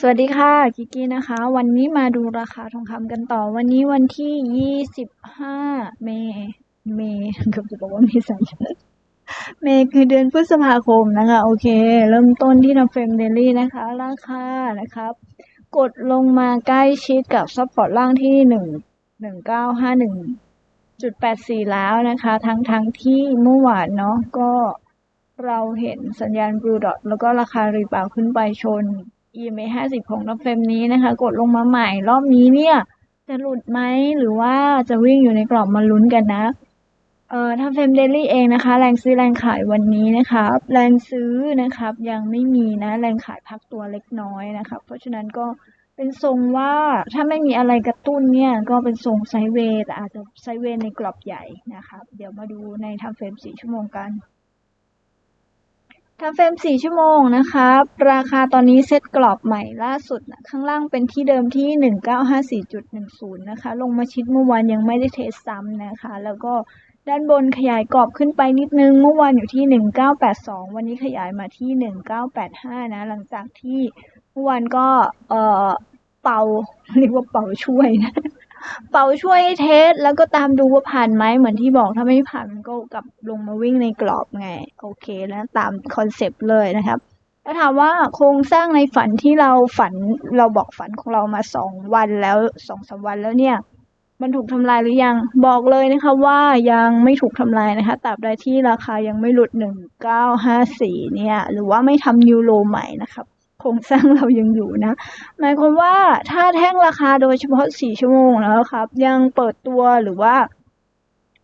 สวัสดีค่ะกิกกี้นะคะ วันนี้มาดูราคาทองคำกันต่อ วันนี้วันที่ 25 เมษเมเกือบจะบอกว่าเมษายนเมคือเดือนพฤษภาคมนะคะ โอเค เริ่มต้นที่ทำเฟรมเดลี่นะคะ ราคานะครับ กดลงมาใกล้ชิดกับซัพพอร์ตล่างที่ 1 1951จุด84 แล้วนะคะ ทั้งทั้งที่เมื่อวานเนาะก็เราเห็นสัญญาณบลูดอทแล้วก็ราคารีบาวขึ้นไปชน EMA 50 ของนับเฟมนี้นะคะ กดลงมาใหม่รอบนี้เนี่ย จะหลุดไหมหรือว่าจะวิ่งอยู่ในกรอบมาลุ้นกันนะ เอ่อถ้าเฟมเดลี่เองนะคะ แรงซื้อแรงขายวันนี้นะครับ แรงซื้อนะครับ ยังไม่มีนะ แรงขายพักตัวเล็กน้อยนะครับ เพราะฉะนั้นก็เป็นทรงว่าถ้าไม่มีอะไรกระตุ้นเนี่ย ก็เป็นทรงไซเวย์แต่อาจจะไซเวย์ในกรอบใหญ่นะครับ เดี๋ยวมาดูในทำเฟรม4ชั่วโมงกัน ทำเฟรม 4 ชั่วโมงนะครับ ราคาตอนนี้เซตกรอบใหม่ล่าสุดนะข้างล่างเป็นที่เดิมที่ 1954.10 นะคะ ลงมาชิดเมื่อวานยังไม่ได้เทสซ้ำนะคะ แล้วก็ด้านบนขยายกรอบขึ้นไปนิดนึง เมื่อวานอยู่ที่ 1982 วันนี้ขยายมาที่ 1985 นะ หลังจากที่เมื่อวานก็เอ่อเป่าเรียกว่าเป่าช่วยนะ เป่าช่วยเทส แล้วก็ตามดูว่าผ่านไหมเหมือนที่บอกถ้าไม่ผ่านมันก็กลับลงมาวิ่งในกรอบไง โอเคนะตามคอนเซปต์เลยนะครับแล้วถามว่าโครงสร้างในฝันที่เราฝันเราบอกฝันของเรามาสองวันแล้วสองสามวันแล้วเนี่ย มันถูกทำลายหรือยังบอกเลยนะคะว่ายังไม่ถูกทำลายนะคะตราบใดที่ราคายังไม่หลุดหนึ่งเก้าห้าสี่เนี่ย หรือว่าไม่ทำนิวโลใหม่นะครับ ครงสร้างเรายังอยู่นะ หมายความว่าถ้าแท่งราคาโดยเฉพาะ 4 ชั่วโมงแล้วครับ ยังเปิดตัวหรือว่า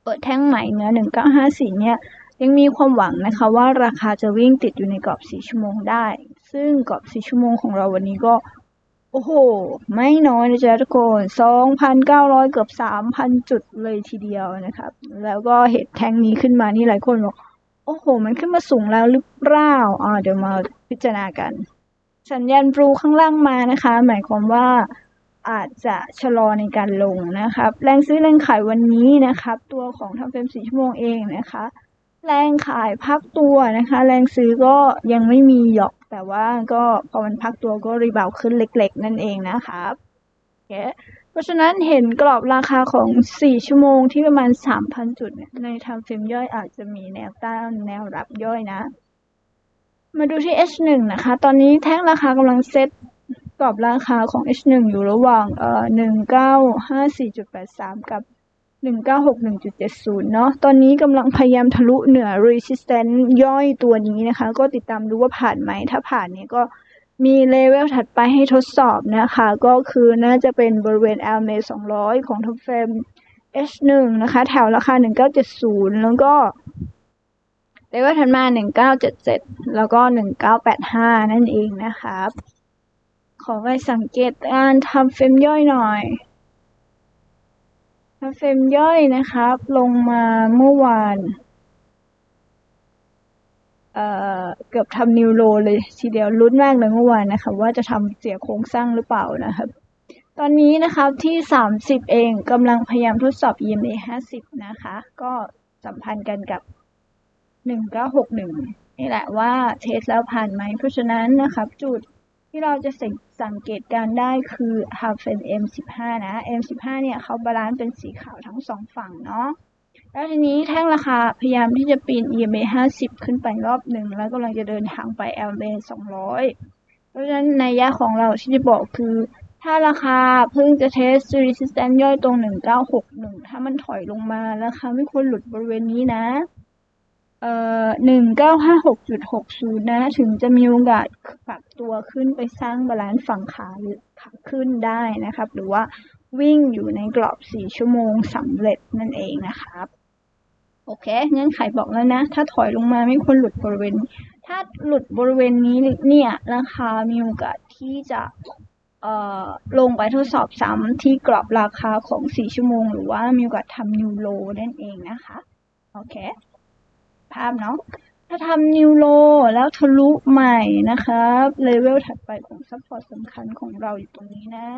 เปิดแท่งใหม่เนื้อ1954 เนี่ย ยังมีความหวังนะคะว่าราคาจะวิ่งติดอยู่ในกรอบ 4 ชั่วโมงได้ ซึ่งกรอบ 4 ชั่วโมงของเราวันนี้ก็โอ้โห ไม่น้อยนะจ๊ะทุกคน2,900 เกือบ 3,000 จุดเลยทีเดียวนะครับ แล้วก็เห็นแทงนี้ขึ้นมานี่หลายคนบอก โอ้โห มันขึ้นมาสูงแล้วหรือเปล่า อ่า เดี๋ยวมาพิจารณากัน สัญญาณบลูข้างล่างมานะคะ หมายความว่าอาจจะชะลอในการลงนะครับ แรงซื้อแรงขายวันนี้นะครับ ตัวของทำเฟรม4ชั่วโมงเองนะคะ แรงขายพักตัวนะคะ แรงซื้อก็ยังไม่มีหยอกแต่ว่าก็พอมันพักตัวก็รีบาวขึ้นเล็ก ๆ นั่นเองนะครับโอเคเพราะฉะนั้นเห็นกรอบราคาของ 4 ชั่วโมงที่ประมาณ 3,000 จุดในทำเฟรมย่อยอาจจะมีแนวต้านแนวรับย่อยนะ มาดูที่ H1 นะคะ ตอนนี้แท่งราคากำลังเซตกรอบราคาของ H1 อยู่ระหว่างเอ่อ1954.83 กับ 1961.70 เนาะ ตอนนี้กำลังพยายามทะลุเหนือ resistance ย่อยตัวนี้นะคะ ก็ติดตามดูว่าผ่านไหม ถ้าผ่านเนี่ยก็มีเลเวลถัดไปให้ทดสอบนะคะ ก็คือน่าจะเป็นบริเวณ LMA 200 ของท็อปเฟรม H1 นะคะ แถวราคา 1970 แล้วก็ เลเวลถัดมา1977แล้วก็1985นั่นเองนะครับ ขอไปสังเกตการทำเฟรมย่อยหน่อยทำเฟรมย่อยนะครับ ลงมาเมื่อวานเอ่อเกือบทำนิวโลเลยทีเดียวลุ้นมากเลยเมื่อวานนะคะว่าจะทำเสียโครงสร้างหรือเปล่านะครับ ตอนนี้นะครับที่ 30 เองกำลังพยายามทดสอบ EMA 50 นะคะ ก็สัมพันธ์กันกับ 1961นี่แหละว่าเทสแล้วผ่านไหม เพราะฉะนั้นนะครับ จุดที่เราจะสังเกตการได้คือทำเป็น M15 นะ M15 เนี่ยเขาบาลานซ์เป็นสีขาวทั้งสองฝั่งเนาะแล้วทีนี้แท่งราคาพยายามที่จะปีน EMA 50 ขึ้นไปรอบหนึ่ง แล้วกำลังจะเดินทางไป LMA 200 เพราะฉะนั้นในยะของเราที่จะบอกคือ ถ้าราคาเพิ่งจะเทส resistance ย่อยตรง 1961 ถ้ามันถอยลงมาราคาไม่ควรหลุดบริเวณนี้นะ เอ่อหนึ่งเก้าห้าหกจุดหกศูนย์นะ ถึงจะมีโอกาสปรับตัวขึ้นไปสร้างบาลานซ์ฝั่งขาหรือขาขึ้นได้นะครับ หรือว่าวิ่งอยู่ในกรอบสี่ชั่วโมงสำเร็จนั่นเองนะครับ โอเคเงื่อนไขบอกแล้วนะ ถ้าถอยลงมาไม่ควรหลุดบริเวณ ถ้าหลุดบริเวณนี้เนี่ยราคามีโอกาสที่จะเอ่อลงไปทดสอบซ้ำที่กรอบราคาของ 4 ชั่วโมง หรือว่ามีโอกาสทำนิวโลนั่นเองนะคะ โอเค ภาพเนาะถ้าทำนิวโลแล้วทะลุใหม่นะครับเลเวลถัดไปของซัพพอร์ตสำคัญของเราอยู่ตรงนี้นะ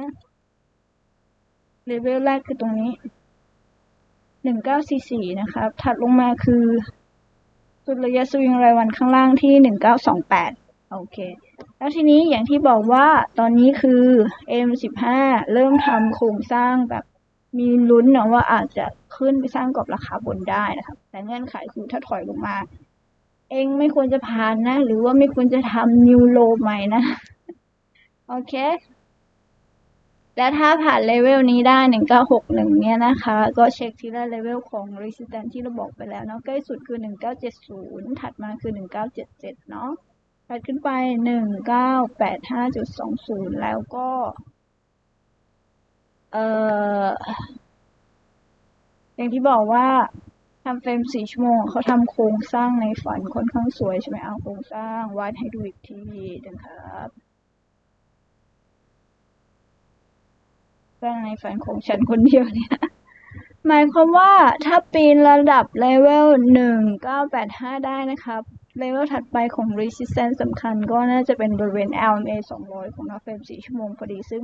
เลเวลแรกคือตรงนี้หนึ่งเก้าสี่สี่นะครับ ถัดลงมาคือสุดระยะสวิงรายวันข้างล่างที่หนึ่งเก้าสองแปดโอเค แล้วทีนี้อย่างที่บอกว่าตอนนี้คือ M15 เริ่มทำโครงสร้างแบบ มีลุ้นนะว่าอาจจะขึ้นไปสร้างกรอบราคาบนได้นะครับ แต่เงื่อนไขคือถ้าถอยลงมา เองไม่ควรจะผ่านนะ หรือว่าไม่ควรจะทำนิวโลใหม่นะ โอเค และถ้าผ่านเลเวลนี้ได้ 1961 เนี่ยนะคะ ก็เช็คทีละเลเวลของ resistance ที่เราบอกไปแล้วเนาะใกล้สุดคือ 1970 ถัดมาคือ 1977 เนาะถัดขึ้นไป 1985.20 แล้วก็ เอ่อ อย่างที่บอกว่าทำเฟรมสี่ชั่วโมง เขาทำโครงสร้างในฝันค่อนข้างสวยใช่ไหมเอาโครงสร้างวาดให้ดูอีกทีนะครับสร้างในฝันของฉันคนเดียวเนี่ยหมายความว่าถ้าปีนระดับเลเวลหนึ่งเก้าแปดห้าได้นะครับ เลเวลถัดไปของ resistance สำคัญก็น่าจะเป็นบริเวณ LMA 200 ของนักเฟรม4ชั่วโมงพอดี ซึ่ง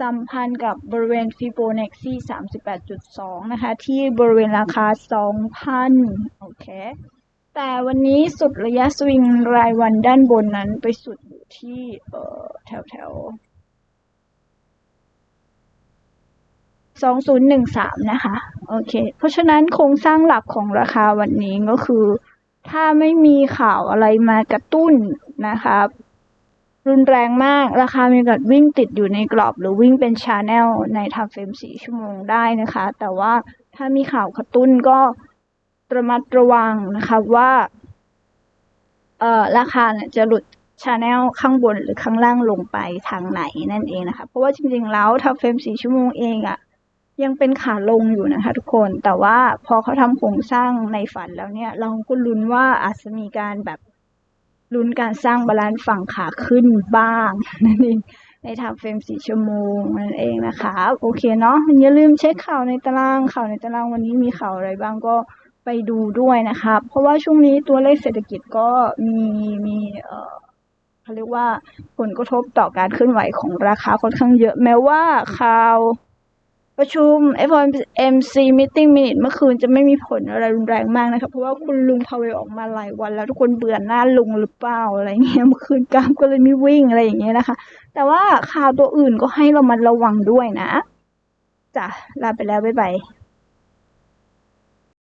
สัมพันธ์กับบริเวณ Fibonacci 38.2 นะคะ ที่บริเวณราคา 2,000 โอเค แต่วันนี้สุดระยะสวิงรายวันด้านบนนั้นไปสุดอยู่ที่เอ่อแถวแถว2013 นะคะ โอเค เพราะฉะนั้นโครงสร้างหลักของราคาวันนี้ก็คือ ถ้าไม่มีข่าวอะไรมากระตุ้นนะครับรุนแรงมาก ราคามีโอกาสวิ่งติดอยู่ในกรอบ หรือวิ่งเป็นชาแนลในทำเฟรม4ชั่วโมงได้นะคะ แต่ว่าถ้ามีข่าวกระตุ้นก็ระมัดระวังนะคะว่าเอ่อราคาเนี่ยจะหลุดชาแนลข้างบนหรือข้างล่างลงไปทางไหนนั่นเองนะคะ เพราะว่าจริงๆแล้วทำเฟรม4ชั่วโมงเองอะ ยังเป็นขาลงอยู่นะคะทุกคน แต่ว่าพอเขาทำโครงสร้างในฝันแล้วเนี่ย เราก็ลุ้นว่าอาจจะมีการแบบลุ้นการสร้างบาลานซ์ฝั่งขาขึ้นบ้างนั่นเองในทำเฟรมสี่ชั่วโมงนั่นเองนะคะ โอเคเนาะอย่าลืมเช็คข่าวในตารางข่าวในตารางวันนี้มีข่าวอะไรบ้างก็ไปดูด้วยนะคะเพราะว่าช่วงนี้ตัวเลขเศรษฐกิจก็มีมีเอ่อเขาเรียกว่าผลกระทบต่อการเคลื่อนไหวของราคาค่อนข้างเยอะแม้ว่าข่าว ประชุม FOMC Meeting Minute เมื่อคืนจะไม่มีผลอะไรรุนแรงมากนะคะเพราะว่าคุณลุงพาเวลออกมาหลายวัน แล้วทุกคนเบื่อหน้าลุงหรือเปล่าอะไรเงี้ยเมื่อคืนกรามก็เลยไม่วิ่งอะไรอย่างเงี้ยนะคะ แต่ว่าข่าวตัวอื่นก็ให้เรามาระวังด้วยนะจ้ะลาไปแล้วบ๊ายบาย